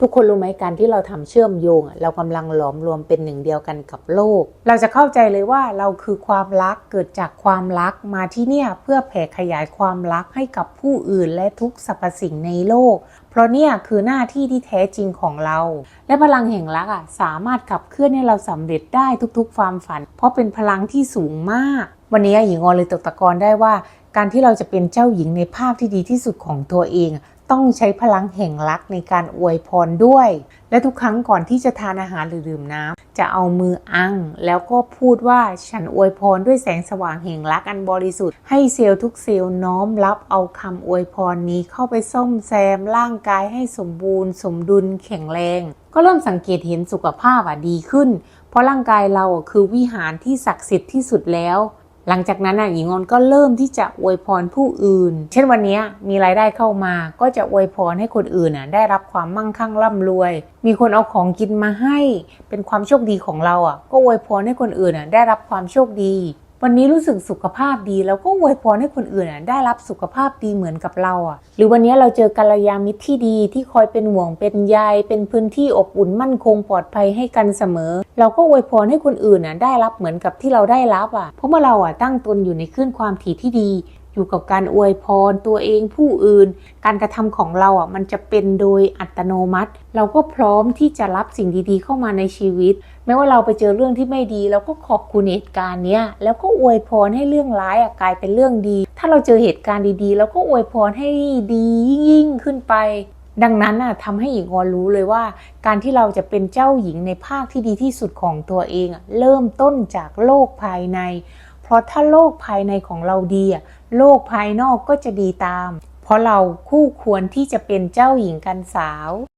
ทุกคนรู้ไหมการที่เราทำเชื่อมโยง เรากำลังหลอมรวมเป็นหนึ่งเดียวกันกับโลก เราจะเข้าใจเลยว่าเราคือความรักเกิดจากความรักมาที่เนี่ยเพื่อแผ่ขยายความรักให้กับผู้อื่นและทุกสรรพสิ่งในโลก เพราะเนี่ยคือหน้าที่ที่แท้จริงของเรา และพลังแห่งรักอะสามารถขับเคลื่อนให้เราสำเร็จได้ทุกๆ ความฝัน เพราะเป็นพลังที่สูงมาก วันนี้หญิงออนเลยตกตะกอนได้ว่า การที่เราจะเป็นเจ้าหญิงในภาพที่ดีที่สุดของตัวเอง ต้องใช้พลังแห่งรักในการอวยพรด้วย และทุกครั้งก่อนที่จะทานอาหารหรือดื่มน้ำจะเอามืออัง แล้วก็พูดว่าฉันอวยพรด้วยแสงสว่างแห่งรักอันบริสุทธิ์ให้เซลล์ทุกเซลล์น้อมรับเอาคำอวยพรนี้เข้าไปซ่อมแซมร่างกายให้สมบูรณ์ สมดุลแข็งแรง ก็เริ่มสังเกตเห็นสุขภาพอะดีขึ้น เพราะร่างกายเราคือวิหารที่ศักดิ์สิทธิ์ที่สุดแล้ว หลังจากนั้นอะหญิงออนก็เริ่มที่จะอวยพรผู้อื่น เช่นวันนี้มีรายได้เข้ามา ก็จะอวยพรให้คนอื่นอะได้รับความมั่งคั่งร่ำรวย มีคนเอาของกินมาให้ เป็นความโชคดีของเราอะ ก็อวยพรให้คนอื่นอะได้รับความโชคดี วันนี้รู้สึกสุขภาพดีแล้วก็อวยพรให้คนอื่นอะได้รับสุขภาพดีเหมือนกับเราอะ หรือวันนี้เราเจอกัลยาณมิตรที่ดีที่คอยเป็นห่วงเป็นใยเป็นพื้นที่อบอุ่นมั่นคงปลอดภัยให้กันเสมอ เราก็อวยพรให้คนอื่นอะได้รับเหมือนกับที่เราได้รับอะ เพราะเมื่อเราอะตั้งตนอยู่ในคลื่นความถี่ที่ดี อยู่กับการอวยพรตัวเองผู้อื่น การกระทำของเราอะมันจะเป็นโดยอัตโนมัติ เราก็พร้อมที่จะรับสิ่งดีๆ เข้ามาในชีวิตไม่ว่าเราไปเจอเรื่องที่ไม่ดี เราก็ขอบคุณเหตุการณ์เนี้ยแล้วก็อวยพรให้เรื่องร้ายอะกลายเป็นเรื่องดี ถ้าเราเจอเหตุการณ์ดีๆ เราก็อวยพรให้ดียิ่งๆขึ้นไป ดังนั้นน่ะทำให้หญิงออนรู้เลยว่า การที่เราจะเป็นเจ้าหญิงในภาคที่ดีที่สุดของตัวเองเริ่มต้นจากโลกภายใน เพราะถ้าโลกภายในของเราดีอะโลกภายนอกก็จะดีตาม เพราะเราคู่ควรที่จะเป็นเจ้าหญิงกันสาว